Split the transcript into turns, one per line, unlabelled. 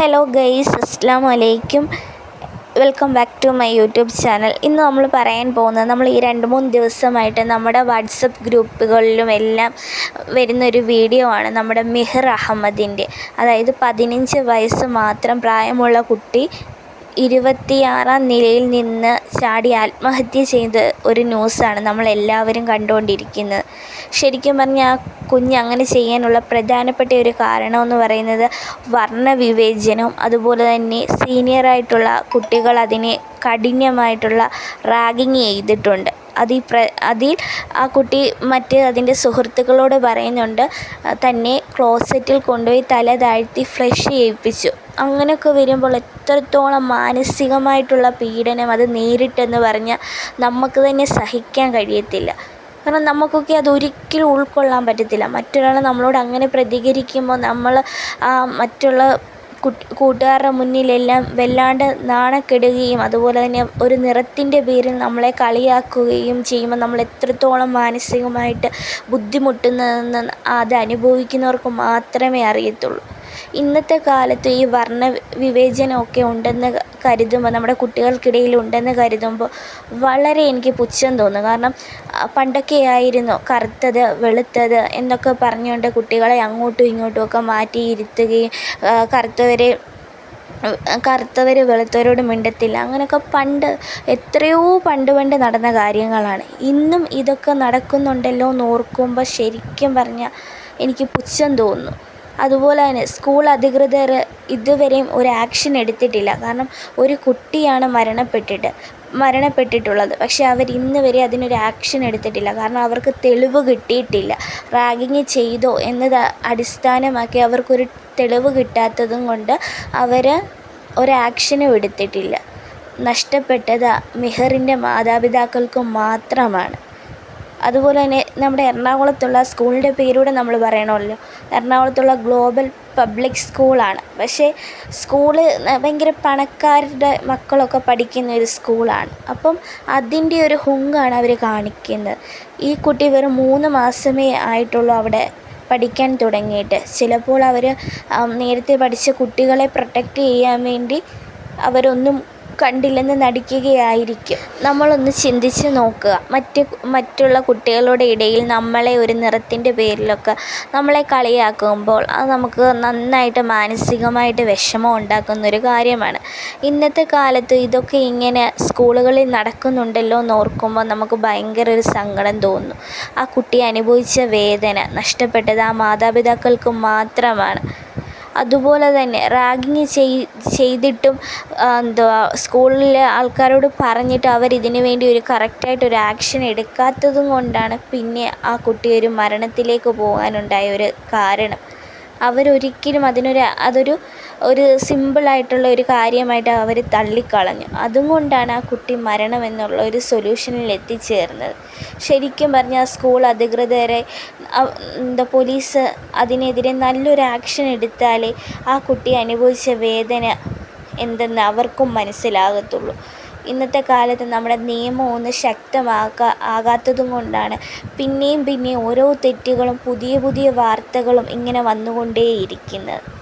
Hello guys അസ്സാം വലൈക്കും welcome back to my YouTube channel. ഇന്ന് നമ്മൾ പറയാൻ പോകുന്നത് നമ്മൾ ഈ രണ്ട് മൂന്ന് ദിവസമായിട്ട് നമ്മുടെ വാട്സപ്പ് ഗ്രൂപ്പുകളിലും എല്ലാം വരുന്നൊരു വീഡിയോ ആണ് നമ്മുടെ മിഹിർ അഹമ്മദിന്റെ. അതായത് പതിനഞ്ച് വയസ്സ് മാത്രം പ്രായമുള്ള കുട്ടി ഇരുപത്തിയാറാം നിലയിൽ നിന്ന് ചാടി ആത്മഹത്യ ചെയ്ത ഒരു ന്യൂസാണ് നമ്മളെല്ലാവരും കണ്ടുകൊണ്ടിരിക്കുന്നത്. ശരിക്കും പറഞ്ഞാൽ ആ കുഞ്ഞ് അങ്ങനെ ചെയ്യാനുള്ള പ്രധാനപ്പെട്ട ഒരു കാരണമെന്ന് പറയുന്നത് വർണവിവേചനവും അതുപോലെ തന്നെ സീനിയറായിട്ടുള്ള കുട്ടികൾ അതിനെ കഠിനമായിട്ടുള്ള റാഗിങ് ചെയ്തിട്ടുണ്ട്. അതിൽ പ്ര അതിൽ ആ കുട്ടി മറ്റ് അതിന്റെ സുഹൃത്തുക്കളോട് പറയുന്നുണ്ട് തന്നെ ക്ലോസറ്റിൽ കൊണ്ടുപോയി തല താഴ്ത്തി ഫ്ലഷ് ചെയ്യിപ്പിച്ചു. അങ്ങനെയൊക്കെ വരുമ്പോൾ എത്രത്തോളം മാനസികമായിട്ടുള്ള പീഡനം അത് നേരിട്ടെന്ന് പറഞ്ഞാൽ നമുക്ക് തന്നെ സഹിക്കാൻ കഴിയത്തില്ല. കാരണം നമുക്കൊക്കെ അതൊരിക്കലും ഉൾക്കൊള്ളാൻ പറ്റത്തില്ല. മറ്റൊരാൾ നമ്മളോട് അങ്ങനെ പ്രതികരിക്കുമ്പോൾ നമ്മൾ മറ്റുള്ള കൂട്ടുകാരുടെ മുന്നിലെല്ലാം വല്ലാണ്ട് നാണക്കെടുകയും അതുപോലെ തന്നെ ഒരു നിറത്തിന്റെ പേരിൽ നമ്മളെ കളിയാക്കുകയും ചെയ്യുമ്പോൾ നമ്മൾ എത്രത്തോളം മാനസികമായിട്ട് ബുദ്ധിമുട്ടുന്നതെന്ന് അത് അനുഭവിക്കുന്നവർക്ക് മാത്രമേ അറിയത്തുള്ളൂ. ഇന്നത്തെ കാലത്ത് ഈ വർണ വിവേചനമൊക്കെ ഉണ്ടെന്ന് കരുതുമ്പോൾ നമ്മുടെ കുട്ടികൾക്കിടയിൽ ഉണ്ടെന്ന് കരുതുമ്പോൾ വളരെ എനിക്ക് പുച്ഛം തോന്നും. കാരണം പണ്ടൊക്കെ ആയിരുന്നു കറുത്തത് വെളുത്തത് എന്നൊക്കെ പറഞ്ഞുകൊണ്ട് കുട്ടികളെ അങ്ങോട്ടും ഇങ്ങോട്ടും ഒക്കെ മാറ്റി ഇരുത്തുകയും കറുത്തവരെ കറുത്തവർ വെളുത്തവരോട് മിണ്ടത്തില്ല. അങ്ങനെയൊക്കെ പണ്ട് എത്രയോ പണ്ട് പണ്ട് നടന്ന കാര്യങ്ങളാണ്. ഇന്നും ഇതൊക്കെ നടക്കുന്നുണ്ടല്ലോ എന്ന് ഓർക്കുമ്പോൾ ശരിക്കും പറഞ്ഞാൽ എനിക്ക് പുച്ഛം തോന്നുന്നു അതുപോലെ തന്നെ സ്കൂൾ അധികൃതർ ഇതുവരെയും ഒരു ആക്ഷൻ എടുത്തിട്ടില്ല. കാരണം ഒരു കുട്ടിയാണ് മരണപ്പെട്ടിട്ട് മരണപ്പെട്ടിട്ടുള്ളത്. പക്ഷേ അവർ ഇന്ന് വരെ അതിനൊരു ആക്ഷൻ എടുത്തിട്ടില്ല. കാരണം അവർക്ക് തെളിവ് കിട്ടിയിട്ടില്ല. റാഗിങ് ചെയ്തോ എന്നത് അടിസ്ഥാനമാക്കി അവർക്കൊരു തെളിവ് കിട്ടാത്തതും കൊണ്ട് അവർ ഒരു ആക്ഷനും എടുത്തിട്ടില്ല. നഷ്ടപ്പെട്ടത് മിഹറിന്റെ മാതാപിതാക്കൾക്ക് മാത്രമാണ്. അതുപോലെ തന്നെ നമ്മുടെ എറണാകുളത്തുള്ള സ്കൂളിന്റെ പേരൂടെ നമ്മൾ പറയണമല്ലോ. എറണാകുളത്തുള്ള ഗ്ലോബൽ പബ്ലിക് സ്കൂളാണ്. പക്ഷേ സ്കൂൾ ഭയങ്കര പണക്കാരുടെ മക്കളൊക്കെ പഠിക്കുന്ന ഒരു സ്കൂളാണ്. അപ്പം അതിന്റെ ഒരു ഹുങ്കാണ് അവർ കാണിക്കുന്നത്. ഈ കുട്ടി വെറും മൂന്ന് മാസമേ ആയിട്ടുള്ളൂ അവിടെ പഠിക്കാൻ തുടങ്ങിയിട്ട്. ചിലപ്പോൾ അവർ നേരത്തെ പഠിച്ച കുട്ടികളെ പ്രൊട്ടക്റ്റ് ചെയ്യാൻ വേണ്ടി അവരൊന്നും കണ്ടില്ലെന്ന് നടിക്കുകയായിരിക്കും. നമ്മളൊന്ന് ചിന്തിച്ച് നോക്കുക. മറ്റ് മറ്റുള്ള കുട്ടികളുടെ ഇടയിൽ നമ്മളെ ഒരു നിറത്തിന്റെ പേരിലൊക്കെ നമ്മളെ കളിയാക്കുമ്പോൾ അത് നമുക്ക് നന്നായിട്ട് മാനസികമായിട്ട് വിഷമം ഉണ്ടാക്കുന്നൊരു കാര്യമാണ്. ഇന്നത്തെ കാലത്ത് ഇതൊക്കെ ഇങ്ങനെ സ്കൂളുകളിൽ നടക്കുന്നുണ്ടല്ലോ എന്ന് ഓർക്കുമ്പോൾ നമുക്ക് ഭയങ്കര ഒരു സങ്കടം തോന്നുന്നു ആ കുട്ടി അനുഭവിച്ച വേദന നഷ്ടപ്പെട്ടത് ആ മാതാപിതാക്കൾക്ക് മാത്രമാണ്. അതുപോലെ തന്നെ റാഗിങ് ചെയ്തിട്ടും എന്തുവാ സ്കൂളിലെ ആൾക്കാരോട് പറഞ്ഞിട്ട് അവരിതിന് വേണ്ടി ഒരു കറക്റ്റായിട്ടൊരു ആക്ഷൻ എടുക്കാത്തതും കൊണ്ടാണ് പിന്നെ ആ കുട്ടി ഒരു മരണത്തിലേക്ക് പോകാനുണ്ടായ ഒരു കാരണം. അവരൊരിക്കലും അതിനൊരു അതൊരു ഒരു സിമ്പിളായിട്ടുള്ള ഒരു കാര്യമായിട്ട് അവർ തള്ളിക്കളഞ്ഞു. അതുകൊണ്ടാണ് ആ കുട്ടി മരണമെന്നുള്ള ഒരു സൊല്യൂഷനിൽ എത്തിച്ചേർന്നത്. ശരിക്കും പറഞ്ഞാൽ സ്കൂൾ അധികൃതരെ എന്താ പോലീസ് അതിനെതിരെ നല്ലൊരു ആക്ഷൻ എടുത്താലേ ആ കുട്ടി അനുഭവിച്ച വേദന എന്തെന്ന് അവർക്കും മനസ്സിലാകത്തുള്ളൂ. ഇന്നത്തെ കാലത്ത് നമ്മുടെ നിയമം ഒന്ന് ശക്തമാക്കാ ആകാത്തതും കൊണ്ടാണ് പിന്നെയും പിന്നെയും ഓരോ തെറ്റുകളും പുതിയ പുതിയ വാർത്തകളും ഇങ്ങനെ വന്നുകൊണ്ടേയിരിക്കുന്നത്.